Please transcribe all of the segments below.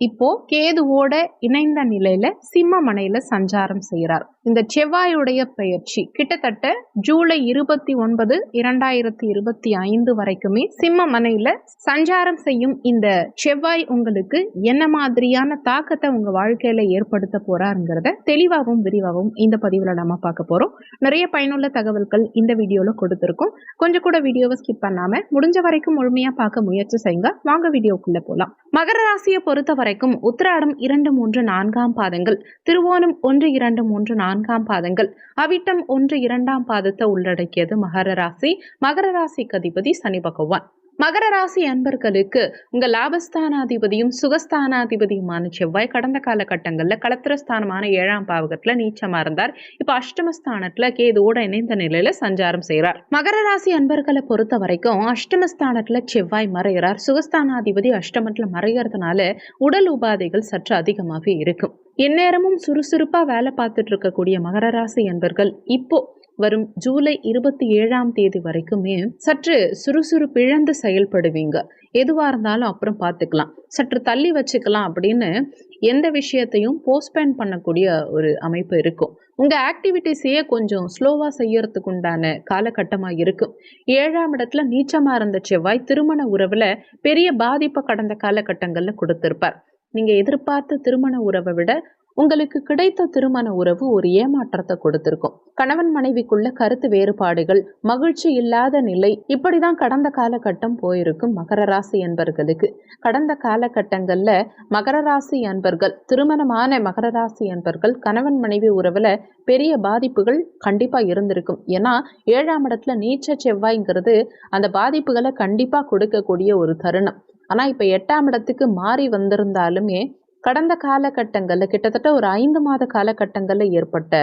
இப்போ கேதுவோட இணைந்த நிலையில சிம்மமனையில சஞ்சாரம் செய்கிறார் இந்த செவ்வாயுடைய பயிற்சி கிட்டத்தட்ட ஜூலை இருபத்தி ஒன்பது இரண்டாயிரத்தி இருபத்தி ஐந்து வரைக்குமே சிம்மமனையில சஞ்சாரம் செய்யும் இந்த செவ்வாய் உங்களுக்கு என்ன மாதிரியான தாக்கத்தை உங்க வாழ்க்கையில ஏற்படுத்த போறாருங்கிறத தெளிவாகவும் விரிவாகவும் இந்த பதிவுல நம்ம பார்க்க போறோம். நிறைய பயனுள்ள தகவல்கள் இந்த வீடியோல கொடுத்துருக்கோம். கொஞ்சம் கூட வீடியோவை ஸ்கிப் பண்ணாம முடிஞ்ச வரைக்கும் முழுமையா பார்க்க முயற்சி செய்யுங்க. வாங்க வீடியோக்குள்ள போலாம். மகர ராசியை பொறுத்தவரை வரைக்கும் உத்திராடம் இரண்டு மூன்று நான்காம் பாதங்கள் திருவோணம் ஒன்று இரண்டு மூன்று நான்காம் பாதங்கள் அவிட்டம் ஒன்று இரண்டாம் பாதத்தை உள்ளடக்கியது மகர ராசி. மகர ராசிக்கு அதிபதி சனி பகவான். மகர ராசி அன்பர்களுக்கு உங்க லாபஸ்தானாதிபதியும் சுகஸ்தானாதிபதியுமான செவ்வாய் கடந்த காலகட்டங்களில் கலத்திரஸ்தானமான ஏழாம் பாவகத்துல நீச்சமா இருந்தார். இப்ப அஷ்டமஸ்தானத்துல கேதுவோட இணைந்த நிலையில சஞ்சாரம் செய்கிறார் மகர ராசி அன்பர்களை பொறுத்த வரைக்கும் அஷ்டமஸ்தானத்துல செவ்வாய் மறைகிறார் சுகஸ்தானாதிபதி அஷ்டமத்துல மறைகிறதுனால உடல் உபாதைகள் சற்று அதிகமாகவே இருக்கும். எந்நேரமும் சுறுசுறுப்பா வேலை பார்த்துட்டு இருக்கக்கூடிய மகர ராசி அன்பர்கள் இப்போ வரும் ஜூலை இருபத்தி ஏழாம் தேதி வரைக்குமே சற்று சுறுசுறுப்பிழந்து செயல்படுவீங்க. எதுவாக இருந்தாலும் அப்புறம் பார்த்துக்கலாம் சற்று தள்ளி வச்சுக்கலாம் அப்படின்னு எந்த விஷயத்தையும் போஸ்ட்பேன் பண்ணக்கூடிய ஒரு அமைப்பு இருக்கும். உங்கள் ஆக்டிவிட்டிஸையே கொஞ்சம் ஸ்லோவாக செய்யறதுக்கு உண்டான காலகட்டமாக இருக்கும். ஏழாம் இடத்துல நீச்சமாக இருந்த செவ்வாய் திருமண உறவில் பெரிய பாதிப்பை கடந்த காலகட்டங்களில் கொடுத்துருப்பார். நீங்கள் எதிர்பார்த்த திருமண உறவை விட உங்களுக்கு கிடைத்த திருமண உறவு ஒரு ஏமாற்றத்தை கொடுத்திருக்கும். கணவன் மனைவிக்குள்ள கருத்து வேறுபாடுகள் மகிழ்ச்சி இல்லாத நிலை இப்படிதான் கடந்த காலகட்டம் போயிருக்கும் மகர ராசி அன்பர்களுக்கு கடந்த காலகட்டங்கள்ல மகர ராசி அன்பர்கள் திருமணமான மகர ராசி அன்பர்கள் கணவன் மனைவி உறவுல பெரிய பாதிப்புகள் கண்டிப்பா இருந்திருக்கும். ஏன்னா ஏழாம் இடத்துல நீச்ச செவ்வாய்ங்கிறது அந்த பாதிப்புகளை கண்டிப்பா கொடுக்கக்கூடிய ஒரு தருணம். ஆனா இப்ப எட்டாம் இடத்துக்கு மாறி வந்திருந்தாலுமே கடந்த காலகட்டங்களில் கிட்டத்தட்ட ஒரு ஐந்து மாத காலகட்டங்களில் ஏற்பட்ட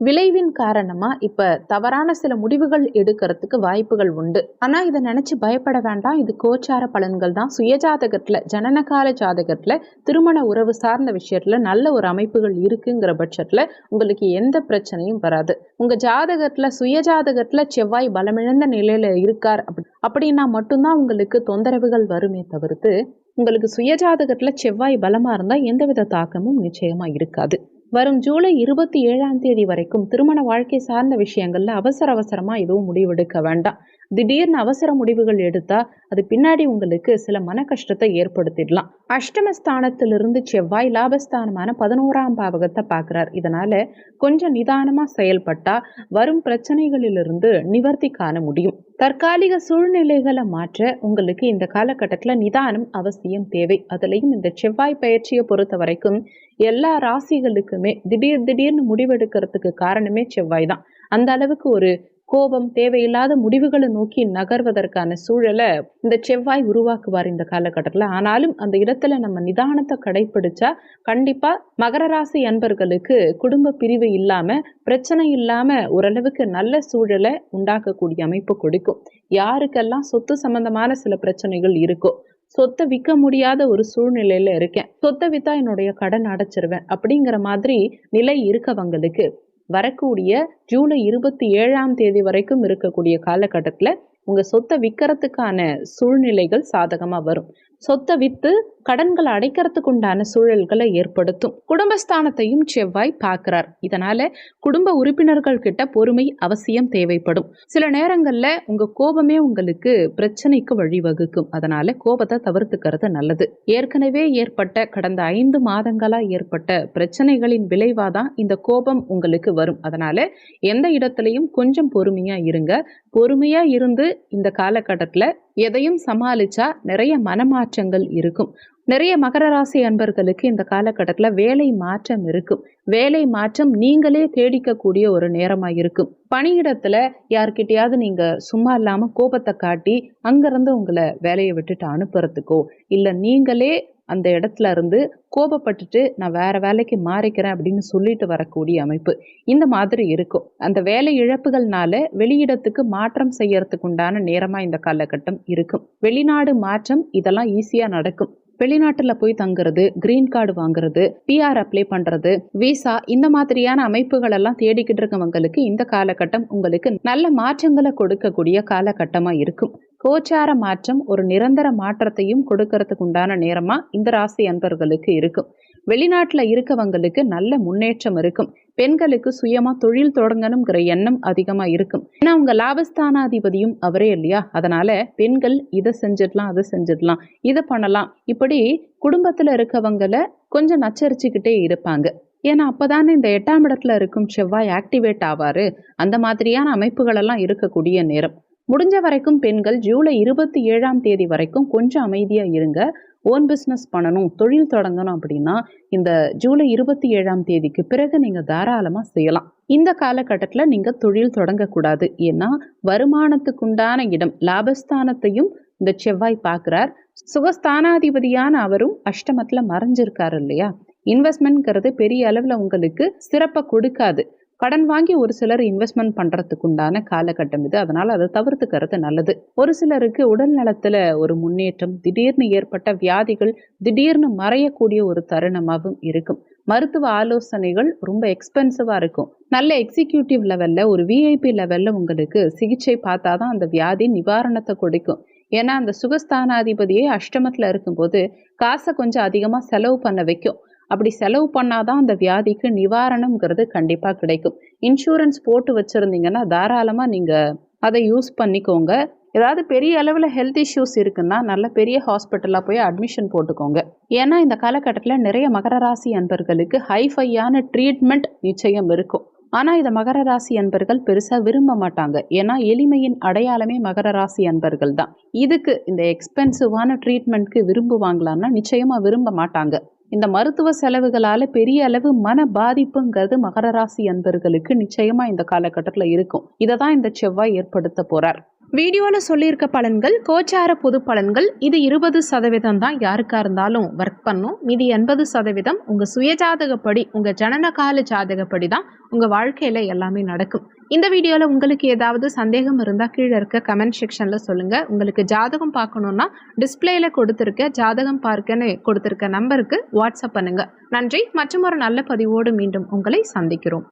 விளைவின் காரணமா இப்ப தவறான சில முடிவுகள் எடுக்கிறதுக்கு வாய்ப்புகள் உண்டு. ஆனா இதை நினைச்சு பயப்பட வேண்டாம். இது கோச்சார பலன்கள் தான். சுயஜாதகத்துல ஜனனகால ஜாதகத்துல திருமண உறவு சார்ந்த விஷயத்துல நல்ல ஒரு அமைப்புகள் இருக்குங்கிற பட்சத்துல உங்களுக்கு எந்த பிரச்சனையும் வராது. உங்க ஜாதகத்துல சுயஜாதகத்துல செவ்வாய் பலமிழந்த நிலையில இருக்கார் அப்படின்னா மட்டும்தான் உங்களுக்கு தொந்தரவுகள் வருமே தவிர்த்து உங்களுக்கு சுயஜாதகத்தில் செவ்வாய் பலமாக இருந்தால் எந்தவித தாக்கமும் நிச்சயமாக இருக்காது. வரும் ஜூலை இருபத்தி ஏழாம் தேதி வரைக்கும் திருமண வாழ்க்கை சார்ந்த விஷயங்கள்ல அவசர அவசரமா எதுவும் முடிவெடுக்க வேண்டாம். திடீர்னு அவசர முடிவுகள் எடுத்தா அது பின்னாடி உங்களுக்கு சில மன கஷ்டத்தை ஏற்படுத்திடலாம். அஷ்டமஸ்தானத்திலிருந்து செவ்வாய் லாபஸ்தானமான பதினோராம் பாவகத்தை பார்க்குறார். இதனால கொஞ்சம் நிதானமாக செயல்பட்டா வரும் பிரச்சனைகளிலிருந்து நிவர்த்தி காண முடியும். தற்காலிக சூழ்நிலைகளை மாற்ற உங்களுக்கு இந்த காலகட்டத்தில் நிதானம் அவசியம் தேவை. அதுலேயும் இந்த செவ்வாய் பயிற்சியை பொறுத்த வரைக்கும் எல்லா ராசிகளுக்குமே திடீர் திடீர்னு முடிவெடுக்கிறதுக்கு காரணமே செவ்வாய் தான். அந்த அளவுக்கு ஒரு கோபம் தேவையில்லாத முடிவுகளை நோக்கி நகர்வதற்கான சூழலை இந்த செவ்வாய் உருவாக்குவார் இந்த காலகட்டத்தில். ஆனாலும் அந்த இடத்துல நம்ம நிதானத்தை கடைபிடிச்சா கண்டிப்பா மகர ராசி அன்பர்களுக்கு குடும்ப பிரிவு இல்லாம பிரச்சனை இல்லாம ஓரளவுக்கு நல்ல சூழலை உண்டாக்கக்கூடிய அமைப்பு கொடுக்கும். யாருக்கெல்லாம் சொத்து சம்பந்தமான சில பிரச்சனைகள் இருக்கோ சொத்தை விற்க முடியாத ஒரு சூழ்நிலையில இருக்கேன். சொத்தை வித்தா என்னுடைய கடன் அடைச்சிருவேன் அப்படிங்கிற மாதிரி நிலை இருக்கவங்களுக்கு வரக்கூடிய ஜூலை இருபத்தி ஏழாம் தேதி வரைக்கும் இருக்கக்கூடிய காலகட்டத்தில் உங்கள் சொத்தை விற்கிறதுக்கான சூழ்நிலைகள் சாதகமாக வரும். சொத்தை விற்று கடன்களை அடைக்கிறதுக்கு உண்டான சூழல்களை ஏற்படுத்தும். குடும்பஸ்தானத்தையும் செவ்வாய் பார்க்கிறார். இதனால குடும்ப உறுப்பினர்கள் கிட்ட பொறுமை அவசியம் தேவைப்படும். சில நேரங்கள்ல உங்க கோபமே உங்களுக்கு பிரச்சனைக்கு வழிவகுக்கும். அதனால கோபத்தை தவிர்த்துக்கிறது நல்லது. ஏற்கனவே ஏற்பட்ட கடந்த ஐந்து மாதங்களா ஏற்பட்ட பிரச்சனைகளின் விளைவாதான் இந்த கோபம் உங்களுக்கு வரும். அதனால எந்த இடத்துலையும் கொஞ்சம் பொறுமையா இருங்க. பொறுமையா இருந்து இந்த காலகட்டத்தில் எதையும் சமாளிச்சா நிறைய மனமாற்றங்கள் இருக்கும். நிறைய மகர ராசி அன்பர்களுக்கு இந்த காலகட்டத்தில் வேலை மாற்றம் இருக்கும். வேலை மாற்றம் நீங்களே தேடிக்கக்கூடிய ஒரு நேரமாக இருக்கும். பணியிடத்தில் யார்கிட்டயாவது நீங்கள் சும்மா இல்லாமல் கோபத்தை காட்டி அங்கேருந்து உங்களை வேலையை விட்டுட்டு அனுப்புறதுக்கோ இல்லை நீங்களே அந்த இடத்துல இருந்து கோபப்பட்டுட்டு நான் வேற வேலைக்கு மாறிக்கிறேன் அப்படின்னு சொல்லிட்டு வரக்கூடிய அமைப்பு இந்த மாதிரி இருக்கும். அந்த வேலை இழப்புகள்னால வெளியிடத்துக்கு மாற்றம் செய்யறதுக்கு உண்டான நேரமா இந்த காலகட்டம் இருக்கும். வெளிநாடு மாற்றம் இதெல்லாம் ஈஸியா நடக்கும். வெளிநாட்டில் போய் தங்குறது கிரீன் கார்டு வாங்குறது பிஆர் அப்ளை பண்ணுறது விசா இந்த மாதிரியான அமைப்புகள் எல்லாம் தேடிக்கிட்டு இருக்கவங்களுக்கு இந்த காலகட்டம் உங்களுக்கு நல்ல மாற்றங்களை கொடுக்கக்கூடிய காலகட்டமாக இருக்கும். கோச்சார மாற்றம் ஒரு நிரந்தர மாற்றத்தையும் கொடுக்கறதுக்கு உண்டான நேரமாக இந்த ராசி அன்பர்களுக்கு இருக்கும். வெளிநாட்டில் இருக்கவங்களுக்கு நல்ல முன்னேற்றம் இருக்கும். பெண்களுக்கு சுயமா தொழில் தொடங்கணுங்கிற எண்ணம் அதிகமா இருக்கும். ஏன்னா அவங்க லாபஸ்தானாதிபதியும் அவரே இல்லையா? அதனால பெண்கள் இதை செஞ்சிடலாம் அதை செஞ்சிடலாம் இதை பண்ணலாம். இப்படி குடும்பத்துல இருக்கவங்கள கொஞ்சம் நச்சரிச்சுக்கிட்டே இருப்பாங்க. ஏன்னா அப்போதானே இந்த எட்டாம் இடத்துல இருக்கும் செவ்வாய் ஆக்டிவேட் ஆவாரு. அந்த மாதிரியான அமைப்புகளெல்லாம் இருக்கக்கூடிய நேரம். முடிஞ்ச வரைக்கும் பெண்கள் ஜூலை இருபத்தி ஏழாம் தேதி வரைக்கும் கொஞ்சம் அமைதியா இருங்க. ஓன் பிஸ்னஸ் பண்ணணும் தொழில் தொடங்கணும் அப்படின்னா இந்த ஜூலை இருபத்தி ஏழாம் தேதிக்கு பிறகு நீங்கள் தாராளமாக செய்யலாம். இந்த காலகட்டத்தில் நீங்கள் தொழில் தொடங்கக்கூடாது. ஏன்னா வருமானத்துக்குண்டான இடம் லாபஸ்தானத்தையும் இந்த செவ்வாய் பார்க்குறார். சுகஸ்தானாதிபதியான அவரும் அஷ்டமத்தில் மறைஞ்சிருக்காரு இல்லையா? இன்வெஸ்ட்மெண்ட்ங்கிறது பெரிய அளவில் உங்களுக்கு சிறப்பை கொடுக்காது. கடன் வாங்கி ஒரு சிலர் இன்வெஸ்ட்மெண்ட் பண்ணுறதுக்கு உண்டான காலகட்டம் இது. அதனால் அதை தவிர்த்துக்கிறது நல்லது. ஒரு சிலருக்கு உடல் நலத்தில் ஒரு முன்னேற்றம் திடீர்னு ஏற்பட்ட வியாதிகள் திடீர்னு மறையக்கூடிய ஒரு தருணமாகவும் இருக்கும். மருத்துவ ஆலோசனைகள் ரொம்ப எக்ஸ்பென்சிவாக இருக்கும். நல்ல எக்ஸிக்யூட்டிவ் லெவலில் ஒரு விஐபி லெவலில் உங்களுக்கு சிகிச்சை பார்த்தா தான் அந்த வியாதி நிவாரணத்தை கொடுக்கும். ஏன்னா அந்த சுகஸ்தானாதிபதியே அஷ்டமத்தில் இருக்கும்போது காசை கொஞ்சம் அதிகமாக செலவு பண்ண வைக்கும். அப்படி செலவு பண்ணாதான் அந்த வியாதிக்கு நிவாரணம்ங்கிறது கண்டிப்பாக கிடைக்கும். இன்சூரன்ஸ் போட்டு வச்சுருந்தீங்கன்னா தாராளமாக நீங்கள் அதை யூஸ் பண்ணிக்கோங்க. ஏதாவது பெரிய அளவில் ஹெல்த் இஷ்யூஸ் இருக்குன்னா நல்ல பெரிய ஹாஸ்பிட்டலாக போய் அட்மிஷன் போட்டுக்கோங்க. ஏன்னா இந்த காலகட்டத்தில் நிறைய மகர ராசி அன்பர்களுக்கு ஹைஃபையான ட்ரீட்மெண்ட் நிச்சயம் இருக்கும். ஆனால் இதை மகர ராசி அன்பர்கள் பெருசாக விரும்ப மாட்டாங்க. ஏன்னா எளிமையின் அடையாளமே மகர ராசி அன்பர்கள் தான். இதுக்கு இந்த எக்ஸ்பென்சிவான ட்ரீட்மெண்ட்க்கு விரும்புவாங்களான்னா நிச்சயமாக விரும்ப மாட்டாங்க. இந்த மருத்துவ செலவுகளால் பெரிய அளவு மன பாதிப்புங்கிறது மகர ராசி அன்பர்களுக்கு நிச்சயமாக இந்த காலகட்டத்தில் இருக்கும். இதை தான் இந்த செவ்வாய் ஏற்படுத்த போகிறார் வீடியோவில் சொல்லியிருக்க பலன்கள் கோச்சார பொது பலன்கள் இது இருபது சதவீதம் தான் யாருக்காக இருந்தாலும் ஒர்க் பண்ணும். மீதி எண்பது சதவீதம் உங்கள் சுயஜாதகப்படி உங்கள் ஜனனகால ஜாதகப்படி தான் உங்கள் வாழ்க்கையில் எல்லாமே நடக்கும். இந்த வீடியோவில் உங்களுக்கு ஏதாவது சந்தேகம் இருந்தால் கீழே இருக்க கமெண்ட் செக்ஷனில் சொல்லுங்கள் உங்களுக்கு ஜாதகம் பார்க்கணுன்னா டிஸ்பிளேயில் கொடுத்துருக்க ஜாதகம் பார்க்கன்னு கொடுத்துருக்க நம்பருக்கு வாட்ஸ்அப் பண்ணுங்கள் நன்றி. மற்றும் ஒரு நல்ல பதிவோடு மீண்டும் உங்களை சந்திக்கிறோம்.